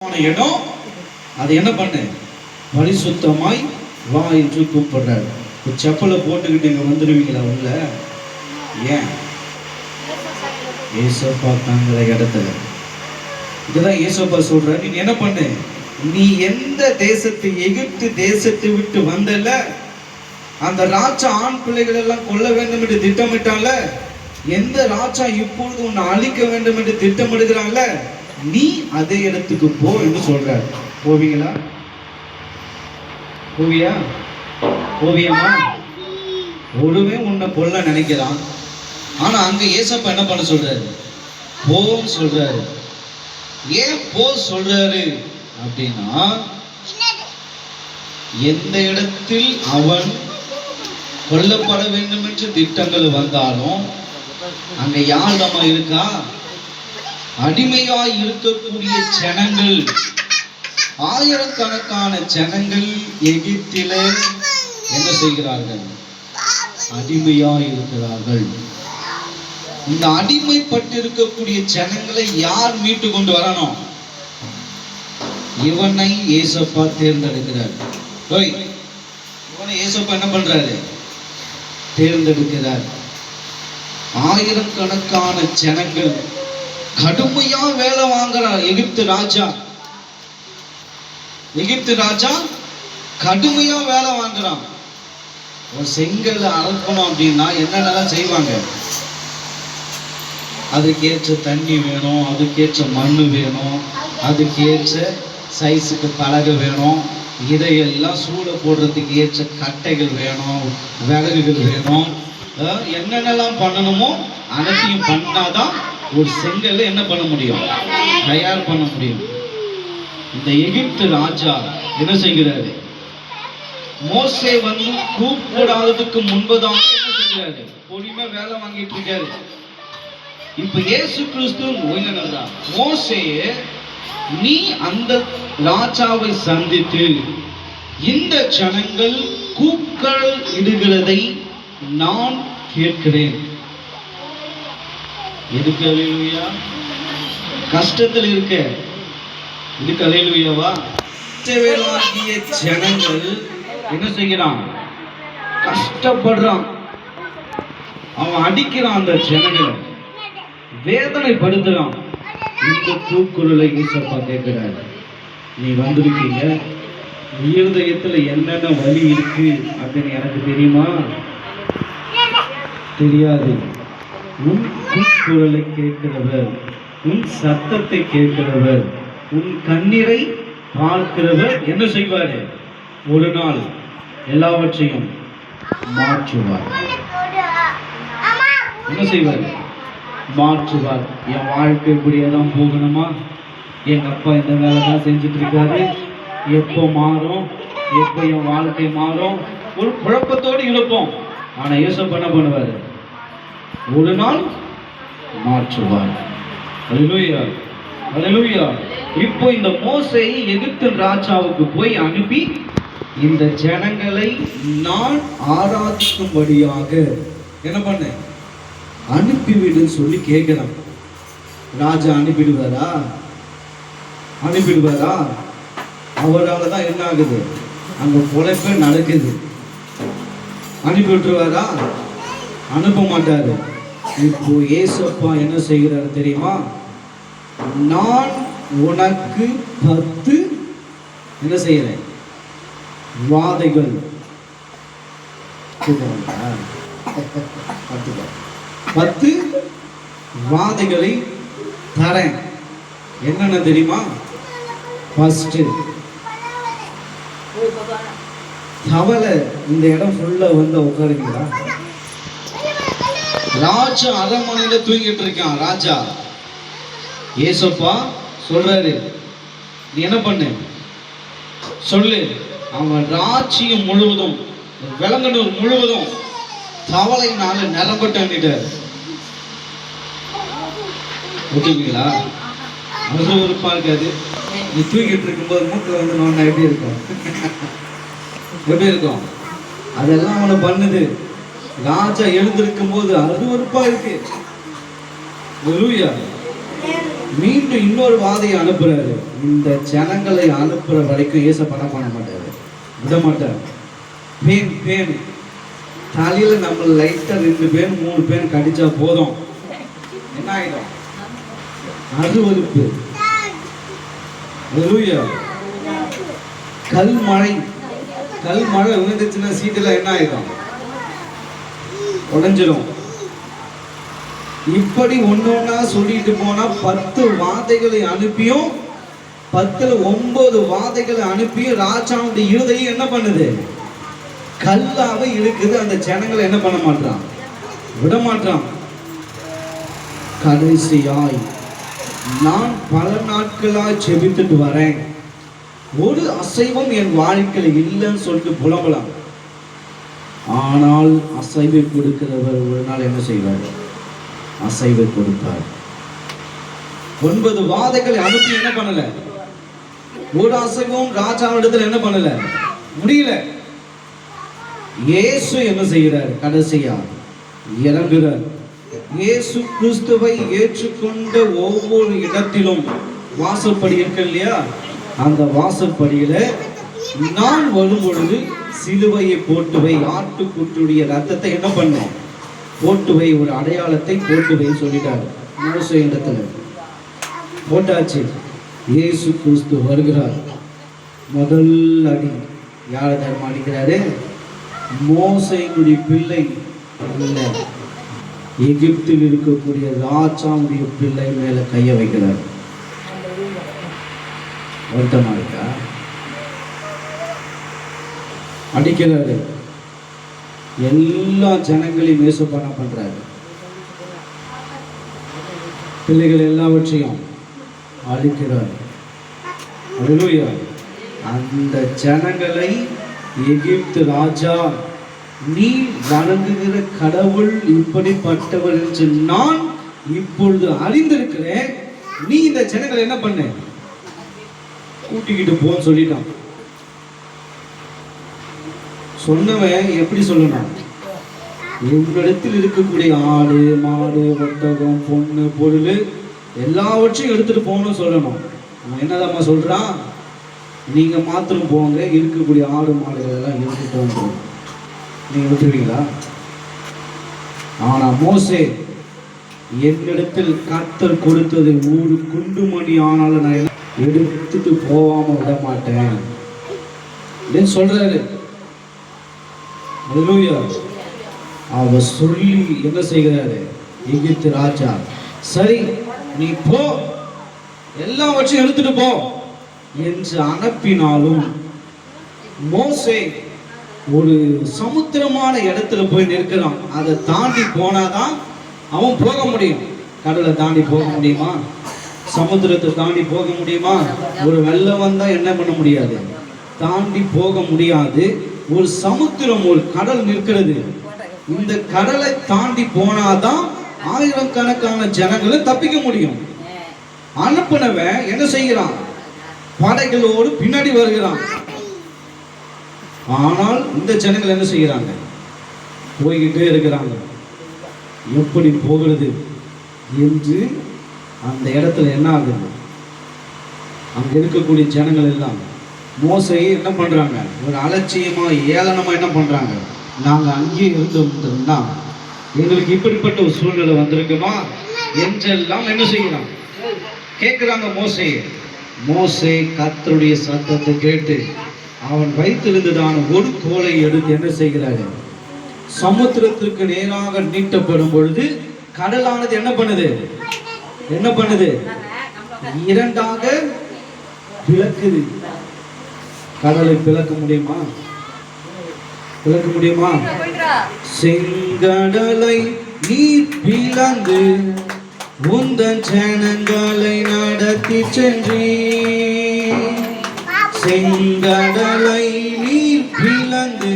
இடம் அதை என்ன பண்ணு? பரிசுத்தமாய் வா என்று கூப்பிடுறாரு. செப்பலை போட்டுக்கிட்டு இங்க வந்துடுவீங்களா உள்ள? ஏன்? ஏசப்பா தாங்கிற இடத்துல. இதுதான் ஏசப்பா சொல்றாரு. நீ என்ன பண்ணு? நீ எந்த தேசத்து எகிப்து தேசத்தை விட்டு வந்தல அந்த ராஜா ஆண் பிள்ளைகள் எல்லாம் கொல்ல வேண்டும் என்று திட்டமிட்டால எந்த ராஜா இப்பொழுது உன்னை அழிக்க வேண்டும் என்று திட்டமிடுகிறான்ல நீ அதே இடத்துக்கு போ என்று சொல்றார். போவீங்களா? ஓவியா ஓவியமா ஒருவே உன்னை கொல்ல நினைக்கிறான். ஆனா அங்க ஏசப்பா என்ன பண்ண சொல்றாரு? போன்னு சொல்றாரு. ஏன் போ சொல்றாரு? அப்படின்னா எந்த இடத்தில் அவன் கொல்லப்பட வேண்டும் என்று திட்டங்கள் வந்தாலும் அங்க யார் நம்ம இருக்கா? அடிமையாய் இருக்கக்கூடிய ஜனங்கள் ஆயிரக்கணக்கான ஜனங்கள் எகிப்தில என்ன செய்கிறார்கள்? அடிமையாய் இருக்கிறார்கள். இந்த அடிமைப்பட்டிருக்கக்கூடிய ஜனங்களை யார் மீட்டு கொண்டு வரணும்? இவனை ஏசப்பா தேர்ந்தெடுக்கிறார். ஓய் இவனை ஏசப்பா என்ன பண்றாரு? தேர்ந்தெடுக்கிறார். ஆயிரக்கணக்கான ஜனங்கள் கடுமையா வேலை வாங்குறார் எகிப்து ராஜா. எகிப்து ராஜா கடுமையா வேலை வாங்குறான். ஒரு செங்கல் அறுக்கணும் அப்படின்னா என்னென்னலாம் செய்வாங்க? அதுக்கேற்ற தண்ணி வேணும் அதுக்கேற்ற மண் வேணும் அதுக்கேற்ற சைஸுக்கு பலகை வேணும் இதையெல்லாம் சூட போடுறதுக்கு ஏற்ற கட்டைகள் வேணும் விறகுகள் வேணும். என்னென்னலாம் பண்ணணுமோ அனைத்தையும் பண்ணாதான் ஒரு செங்கல்ல என்ன பண்ண முடியும்? தயார் பண்ண முடியும். இந்த எகிப்து ராஜா என்ன செய்கிறாரு? மோசே வந்து கூப்பிடாததுக்கு முன்பதாக என்ன செய்கிறாரு? பொறுமையா வேலை வாங்கிட்டு இருக்காரு. இப்ப இயேசு கிறிஸ்து உயிரினதா மோசையே நீ அந்த ராஜாவை சந்தித்து இந்த ஜனங்கள் கூக்கள் இடுகிறதை நான் கேட்கிறேன். எதுக்கு அலையிலுயா? கஷ்டத்தில் இருக்க. எதுக்கு அலையிலுயாவா? இஸ்ரவேலாகிய ஜனங்கள் என்ன செய்கிறான்? கஷ்டப்படுறான். அவன் அடிக்கிறான் அந்த ஜனங்களை. வேதனைப்படுத்துறான். இந்த கூக்குரலை ஈசப்பா கேட்கிறார். நீ வந்திருக்கீங்க. இருதயத்துல என்னென்ன வலி இருக்கு அப்படின்னு எனக்கு தெரியுமா? தெரியாது. உன் குரலை கேட்கிறவர் உன் சத்தத்தை கேட்கிறவர் உன் கண்ணீரை பார்க்கிறவர் என்ன செய்வார்? ஒரு நாள் எல்லாவற்றையும் மாற்றுவார். என்ன செய்வார்? மாற்றுவார். என் வாழ்க்கை இப்படியே தான் போகணுமா? எங்க அப்பா இந்த வேலை தான் செஞ்சுட்டு இருக்காரு. எப்போ மாறும்? எப்போ என் வாழ்க்கை மாறும்? ஒரு குழப்பத்தோடு இருப்போம். ஆனால் இயேசப்ப என்ன பண்ணுவாரு? ஒரு நாள் மாற்றுவார். அல்லேலூயா அல்லேலூயா இப்போ இந்த மோசை எகிப்து ராஜாவுக்கு போய் அனுப்பி இந்த ஜனங்களை நான் ஆராதிக்கும்படியாக என்ன பண்ண? அனுப்பிவிடுன்னு சொல்லி கேட்கிறான். ராஜா அனுப்பிடுவாரா? அனுப்பிடுவாரா? அவரால் தான் என்ன ஆகுது அந்த பொழைப்பே நடக்குது. அனுப்பி விட்டுருவாரா அனுப்ப மாட்டாரு. இப்போ ஏசப்பா என்ன செய்கிறார் தெரியுமா? நான் உனக்கு பத்து என்ன செய்யறேன் வாதைகள். பத்து பத்து வாதைகளை தரேன். என்னென்ன தெரியுமா? ஃபஸ்ட்டு தவளை. இந்த இடம் ஃபுல்லாக வந்து உட்காருங்களா ராஜா அரண்மனையில தூங்கிட்டு இருக்கான் ராஜா. ஏசப்பா சொல்றாரு. நீ என்ன பண்ணு? சொல்லு. அவன் ராஜ்யம் முழுவதும் விலங்கனூர் முழுவதும் தவளைனால நிரம்பட்டார் ஓகேங்களா? அருவருப்பா இருக்காது நீ தூக்கிட்டு இருக்கும்போது மூக்கில் வந்து நோண்டா எப்படி இருக்கும். எப்படி இருக்கும்? அதெல்லாம் அவனை பண்ணுது. ராஜா எழுந்திருக்கும் போது அருவருப்பா இருக்கு. மீண்டும் இன்னொரு வாதையை அனுப்புறாரு. இந்த ஜனங்களை அனுப்புற வரைக்கும் ஏச பணம் பண்ண மாட்டாரு. விட மாட்டார். பேன் பேன். தலையில நம்ம லைட்டா ரெண்டு பேர் மூணு பேர் கடிச்சா போதும். என்ன ஆயிடும்? அருவருப்பு Hallelujah. கல் மழை. கல் மழை விழுந்துச்சுன்னா சீட்டுல என்ன ஆயிடும்? உடஞ்சிடும் இப்படி ஒன்னொன்னா சொல்லிட்டு போனா பத்து வார்த்தைகளை அனுப்பியும் பத்துல ஒன்பது வார்த்தைகளை அனுப்பியும் ராஜாவுடைய இருதையும் என்ன பண்ணுது? கல்லாக இழுக்குது. அந்த ஜனங்களை என்ன பண்ண மாட்டான் விட மாட்டான் கடைசியாய் நான் பல நாட்களாக செபித்துட்டு வரேன். ஒரு அசைவம் என் வாழ்க்கையில் இல்லைன்னு சொல்லிட்டு புலம்பலாம். ஆனால் அசைவை கொடுக்கிறவர் ஒரு நாள் என்ன செய்வார்? அசைவை கொடுப்பார். ஒன்பது வாதைகளை அனுப்பி என்ன பண்ணல? ஒரு அசைவும் ராஜாவிடத்தில் என்ன பண்ணல? முடியல. இயேசு என்ன செய்கிறார்? கடைசியா இறங்குகிறார். இயேசு கிறிஸ்துவை ஏற்றுக்கொண்ட ஒவ்வொரு இடத்திலும் வாசப்படி இருக்கு இல்லையா? அந்த வாசப்படியில நான் வரும் பொழுது சிலுவையை போட்டு வை ரத்தத்தை என்ன பண்ணேன் போட்டு வை ஒரு அடையாளத்தை போட்டு வை சொல்லிட்டாரு. மோச இடத்துல. போட்டாச்சு. இயேசு கிறிஸ்து வருகிறார். முதல் அடி. யாரை தர்மம் அடிக்கிறாரு? மோசையினுடைய பிள்ளை இல்லை எகிப்தில் இருக்கக்கூடிய ராஜாவுடைய பிள்ளை மேல கைய வைக்கிறார். வருத்தமா இருக்கா? அடிக்கிறாரு. எல்லா ஜனங்களையும் மேசப்பான பண்றாரு. பிள்ளைகள் எல்லாவற்றையும் அழிக்கிறார். அல்லேலூயா அந்த ஜனங்களை எகிப்து ராஜா நீ வணங்குகிற கடவுள் இப்படிப்பட்டவர் என்று நான் இப்பொழுது அறிந்திருக்கிறேன். நீ இந்த ஜனங்களை என்ன பண்ண? கூட்டிக்கிட்டு போன்னு சொல்லிட்டான். சொன்னவன் எப்படி சொல்லணும்? உங்களிடத்தில் இருக்கக்கூடிய ஆடு மாடு ஒட்டகம் பொண்ணு பொருள் எல்லாவற்றையும் எடுத்துட்டு போகணும்னு சொல்லணும். அவன் என்னதாம்மா சொல்றான்? நீங்க மாத்திரம் போங்க இருக்கக்கூடிய ஆடு மாடுகள் எல்லாம் எடுத்துட்டு வந்து நீங்க விட்டுருவீங்களா? ஆனா மோசே என்னிடத்தில் கத்தர் கொடுத்தது ஒரு குண்டுமணி ஆனாலும் நான் எடுத்துட்டு போகாம விட மாட்டேன் அப்படின்னு சொல்றாரு? அவர் சொல்லி என்ன செய்கிறாரு? எகிப்து ராஜா சரி நீ போ. எல்லாவற்றையும் எடுத்துட்டு போ. என்று அனுப்பினாலும் மோசே ஒரு சமுத்திரமான இடத்துல போய் நிற்கிறான். அதை தாண்டி போனாதான் அவன் போக முடியும். கடலை தாண்டி போக முடியுமா? சமுத்திரத்தை தாண்டி போக முடியுமா? ஒரு வெள்ளம் வந்தா என்ன பண்ண முடியாது? தாண்டி போக முடியாது. ஒரு சமுத்திரம் ஒரு கடல் நிற்கிறது. இந்த கடலை தாண்டி போனாதான் ஆயிரக்கணக்கான ஜனங்களை தப்பிக்க முடியும். அனுப்புனவன் என்ன செய்கிறான்? படைகளோடு பின்னாடி வருகிறான். ஆனால் இந்த ஜனங்கள் என்ன செய்கிறாங்க? போய்கிட்டே இருக்கிறாங்க. எப்படி போகிறது என்று அந்த இடத்துல என்ன ஆகுது? அங்க இருக்கக்கூடிய ஜனங்கள் எல்லாம் மோசையை என்ன பண்ணுறாங்க ஒரு அலட்சியமாக ஏளனமாக என்ன பண்ணுறாங்க நாங்கள் அங்கேயே இருந்தோம்னா எங்களுக்கு இப்படிப்பட்ட ஒரு சூழ்நிலை வந்திருக்குமா? என்றெல்லாம் என்ன செய்யலாம்? கேட்குறாங்க மோசையை. மோசை கத்தருடைய சத்தத்தை கேட்டு அவன் வைத்திருந்ததான ஒரு கோலை எடுத்து என்ன செய்கிறாரு? சமுத்திரத்திற்கு நேராக நீட்டப்படும் பொழுது கடலானது என்ன பண்ணுது? என்ன பண்ணுது? இரண்டாக விளக்குது. கடலை பிளக்க முடியுமா? பிளக்க முடியுமா? செங்கடலை நீர் பிளந்து உந்தன் ஜனங்களை நடத்தி சென்றீ. செங்கடலை நீர் பிளந்து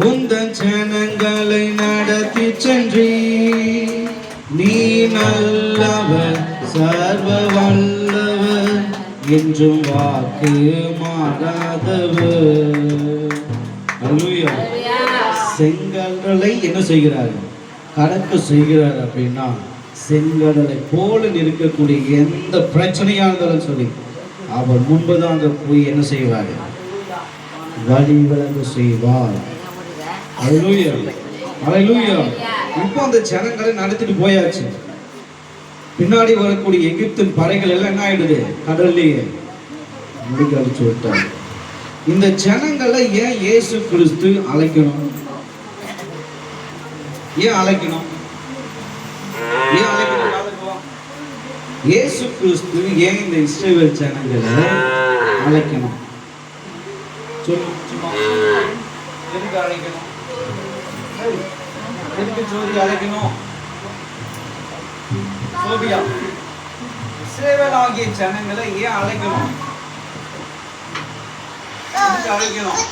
உந்தன் ஜனங்களை நடத்தி சென்றீ. நீ நல்லவர் சர்வ என்றும் வாக்கு மாறாதவர். செங்கல்களை என்ன செய்கிறார்? கடக்க செய்கிறார் அப்படின்னா செங்கடலை போல இருக்கக்கூடிய எந்த பிரச்சனையா இருந்தாலும் சொல்லி அவர் முன்புதான் அங்க போய் என்ன செய்வார்? வழி விளங்க செய்வார். Hallelujah. Hallelujah. இப்போ அந்த ஜனங்களை நடத்திட்டு போயாச்சு. பின்னாடி வரக்கூடிய எகிப்தின் படைகள் எல்லாம் என்ன ஆயிடுது? கடல்லையே முடிக்க அடிச்சு விட்டாங்க. இந்த ஜனங்களை ஏன் இயேசு கிறிஸ்து அழைக்கணும்? ஏன் அழைக்கணும்? ஏன் அழைக்கணும் இயேசு கிறிஸ்து ஏன் இந்த இஸ்ரேல் ஜனங்களை அழைக்கணும்? சொல்லு சும்மா. எதுக்கு அழைக்கணும்? எதுக்கு ஜோதி அழைக்கணும்? சோபியா இஸ்ரேல் ஆகிய ஜனங்களை ஏன் அழைக்கணும்? அழைக்கணும்?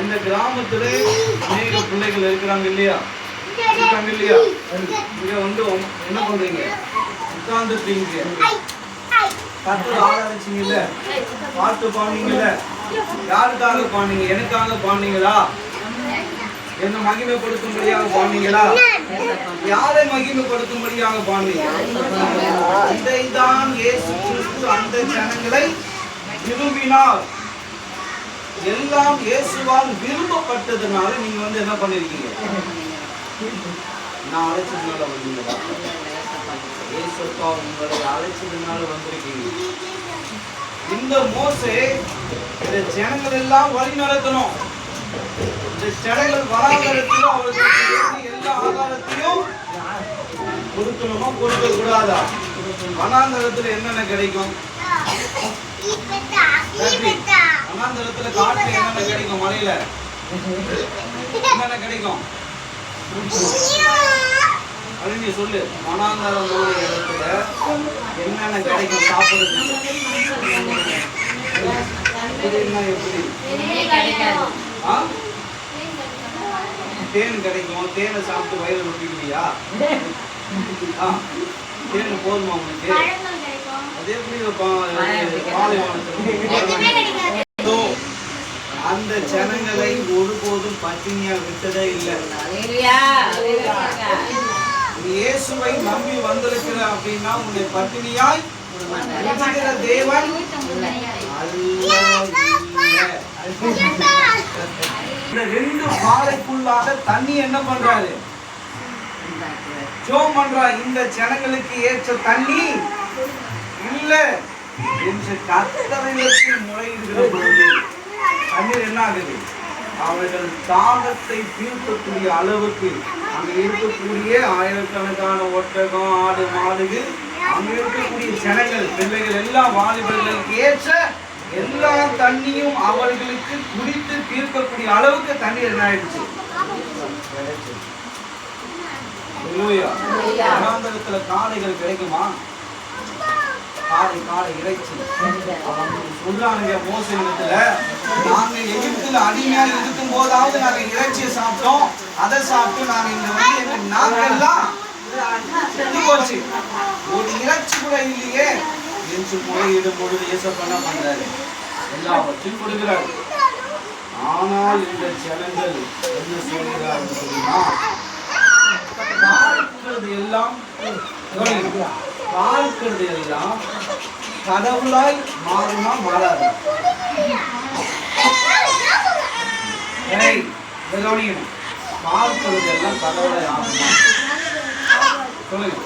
இந்த கிராமத்துல அநேக பிள்ளைகள் இருக்கிறாங்க இல்லையா? இருக்காங்க இல்லையா? இங்க வந்து என்ன பண்றீங்க? உட்கார்ந்துட்டீங்க கத்து ஆராய்ச்சிங்கல்ல பாட்டு பாடுனீங்கல்ல? யாருக்காக பாடுனீங்க? எனக்காக பாடுனீங்களா? என்ன மகிமைப்படுத்தும்படியாக பாடுனீங்களா? யாரை மகிமைப்படுத்தும்படியாக பாடுனீங்க இதைதான் இயேசு கிறிஸ்து அந்த ஜனங்களை விரும்பினார் எல்லாம் இயேசுவால் விரும்பப்பட்டதுனால நீங்க வந்து என்ன பண்ணிருக்கீங்க? நான் அழைச்சதுனால வந்தீங்களா? இயேசுப்பா உங்களை அழைச்சதுனால வந்திருக்கீங்க. இந்த மோசே இந்த ஜனங்கள் எல்லாம் வழி நடத்தணும் இந்த ஜனங்கள் வராதரத்தில் அவர்களுக்கு எல்லா ஆதாரத்தையும் கொடுக்கணுமா கொடுக்க கூடாதா வனாந்தரத்துல என்னென்ன கிடைக்கும்? வனாந்தரத்துல காட்டுல என்னென்ன கிடைக்கும் மலையில? என்னென்ன கிடைக்கும்? அது நீ சொல்லு. வனாந்தரம் இடத்துல என்னென்ன கிடைக்கும்? சாப்பிடுறது எப்படின்னா எப்படி ஆ? தேன் கிடைக்கும். தேனை சாப்பிட்டு வயிறு ரொட்டிக்கிறியா ஆ? தேன் போதுமா உனக்கு? அது எப்படி பா- பாலைவனத்துல இதோ, அந்த ஜனங்களை ஒருபோதும் பட்டினியா விட்டதே இல்லை. இயேசுவை நம்பி வந்திருக்கிற அப்படின்னா உன்னை பட்டினியாய் தேவன் அல்ல. இந்த ரெண்டு பாறைக்குள்ளாக தண்ணி என்ன பண்றாரு? ஜோம் பண்றா இந்த ஜனங்களுக்கு ஏற்ற தண்ணி. இல்ல. என்று கத்தரிடத்தில் முறையிடுகிற பொழுது தண்ணீர் என்ன ஆகுது? அவர்கள் தாகத்தை தீர்க்கக்கூடிய அளவுக்கு அங்க இருக்கக்கூடிய ஆயிரக்கணக்கான ஒட்டகம் ஆடு மாடுகள் அங்க இருக்கக்கூடிய ஜனங்கள் பிள்ளைகள் எல்லாம் வாலிபர்களுக்கு ஏற்ற எல்லா தண்ணியும் அவர்களுக்கு குடித்து தீர்க்கக்கூடிய அளவுக்கு தண்ணீர் என்ன ஆயிடுச்சு. வனாந்தரத்துல காளைகள் கிடைக்குமா? காளை காளை இறைச்சி. சொல்றானுங்க மோசத்துல நாங்க எகிப்துல அடிமையா இருக்கும் போதாவது நாங்க இறைச்சியை சாப்பிட்டோம். அதை சாப்பிட்டு நாங்க இங்க வந்து எங்க போச்சு. ஒரு இறைச்சி கூட இல்லையே. என்று முறையிடும் பொழுது ஏசப்பா என்ன பண்றாரு? எல்லாவற்றையும் கொடுக்கிறார். ஆனால் இந்த ஜனங்கள் என்ன செய்கிறார்கள் தெரியுமா? பார்க்கிறது எல்லாம் பார்க்கிறது எல்லாம் கடவுளாய் மாறுமா மாறாது? கவனிக்கணும். பார்க்கிறது எல்லாம் கடவுளாய் ஆகுமா சொல்லுங்க.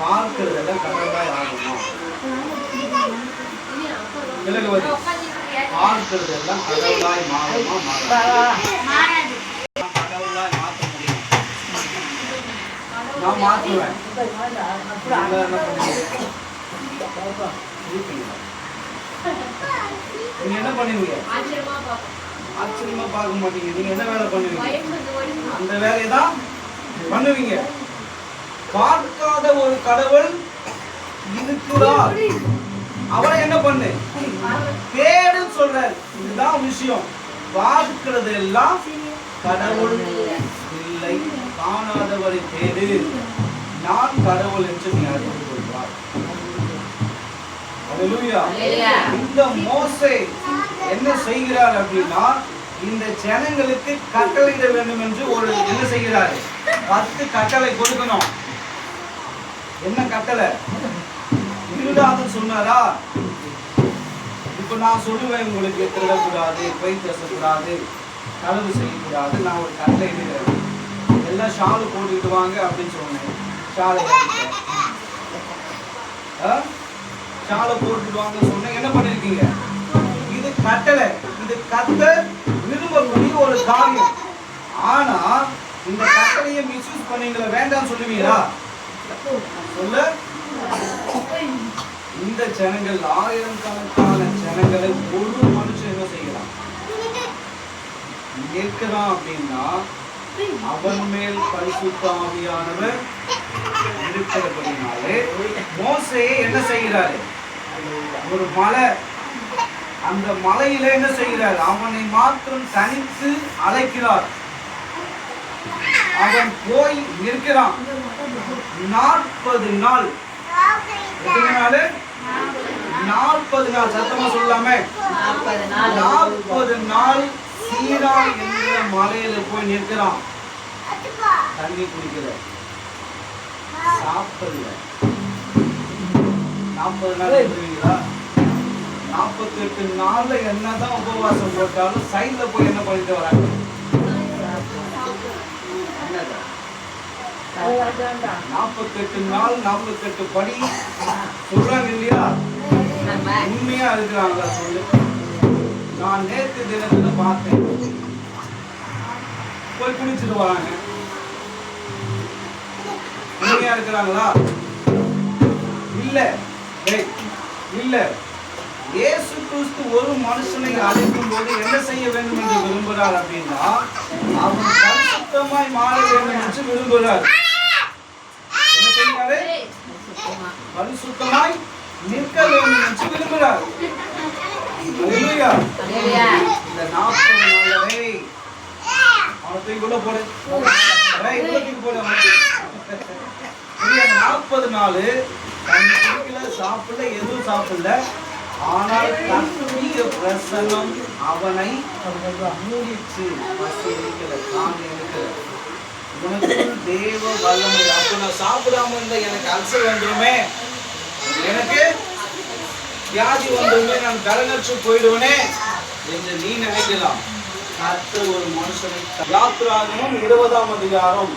பார்க்கிறது எல்லாம் கடவுளாய் ஆகுமா விலகு வருது கடவுளாய் மாறுமா மாறாது. நான் கடவுளாய் மாற்ற முடியும் நான் மாற்றுவேன். நீங்க என்ன பண்ணுவீங்க? இருப்பீங்களா? நீங்க என்ன பண்ணுவீங்க? ஆச்சரியமா பார்க்க மாட்டீங்க. நீங்க என்ன வேலை பண்ணுவீங்க? அந்த வேலையை தான் பண்ணுவீங்க. பார்க்காத ஒரு கடவுள் இருக்கிறார் அவரை என்ன பண்ணு? தேடு சொல்றாரு. இதுதான் விஷயம். பார்க்கிறது எல்லாம் கடவுள் இல்லை. காணாதவரை தேடு. நான் கடவுள் என்று நீ அறிந்து கொள்வார். இந்த மோசே என்ன செய்கிறார் அப்படின்னா இந்த ஜனங்களுக்கு கட்டளையிட வேண்டும் என்று ஒரு என்ன செய்கிறாரு? பத்து கட்டளை கொடுக்கணும். என்ன கட்டளை? திருடாதுன்னு சொன்னாரா? இப்ப நான் சொல்லுவேன் உங்களுக்கு திருடக்கூடாது பொய் பேசக்கூடாது களவு செய்யக்கூடாது. நான் ஒரு கட்டளை எழுதுறேன். எல்லாம் ஷாலு போட்டுக்கிட்டு வாங்க அப்படின்னு சொன்னேன். ஷாலை ஷாலை போட்டுட்டு வாங்க சொன்னேன். என்ன பண்ணிருக்கீங்க? இது கட்டளை. இது கத்த விரும்பக்கூடிய ஒரு காரியம். ஆனா இந்த கட்டளையை மிஸ்யூஸ் பண்ணீங்களா வேண்டாம்னு சொல்லுவீங்களா? சொல்ல? இந்த ஜனங்கள் ஆயிரம் கணக்கான ஜனங்களை ஒரு மனுஷன் என்ன செய்யலாம் கேட்கிறான் அப்படின்னா அவன் மேல் பரிசுத்தாவியானவர் இருக்கிறபடினாலே மோசே என்ன செய்கிறாரு? ஒரு மலை. அந்த மலையில என்ன செய்கிறார்? அவனை மாத்திரம் தனித்து அழைக்கிறார். அவன் போய் நிற்கிறான். நாற்பது நாள். எத்தனை நாள்? நாற்பது நாள். சத்தமா சொல்லாமே. நாற்பது நாள். சீரா என்கிற மலையில போய் நிற்கிறான். தண்ணி குடிக்கல. சாப்பிடல. நாற்பது நாள் இருக்கிறீங்களா நாற்பத்தி எட்டு நாள்ல என்னதான் உபவாசம் போட்டாலும் சைட்ல போய் என்ன பண்ணிட்டு வராங்க? என்னது? நாற்பத்தெட்டு நாள் நாற்பத்தெட்டு படி. சொல்றாங்க இல்லையா? உண்மையா இருக்கிறாங்களா சொல்லு. நான் நேத்து தினத்துல பார்த்தேன். போய் குளிச்சுட்டு வராங்க. உண்மையா இருக்கிறாங்களா? இல்ல. இல்ல. இயேசு கிறிஸ்து ஒரு மனுஷனை அழைக்கும் போது என்ன செய்ய வேண்டும் என்று விரும்புகிறார் அப்படின்னா அவன் பரிசுத்தமாய் மாற வேண்டும் என்று விரும்புகிறார் என்ன செய்கிறாரு பரிசுத்தமாய் நிற்க வேண்டும் என்று விரும்புகிறார். இந்த நாற்பது டேய், அவனை போடு. போடு நாற்பது நாள் சாப்பிடல எதுவும் சாப்பிடல. ஆனால் கர்த்தருடைய பிரசன்னம் அவனை மூடிச்சு பசி எடுக்கல காண எடுக்கல உனக்குள் தேவ வல்லமை. அப்ப நான் சாப்பிடாம இருந்தா எனக்கு அல்சர் வந்துருமே. எனக்கு வியாதி வந்தவுடனே நான் கலங்கற்று போயிடுவனே என்று நீ நினைக்கலாம். கர்த்தர் ஒரு மனுஷனை யாத்ராகமும் இருபதாம் அதிகாரம்.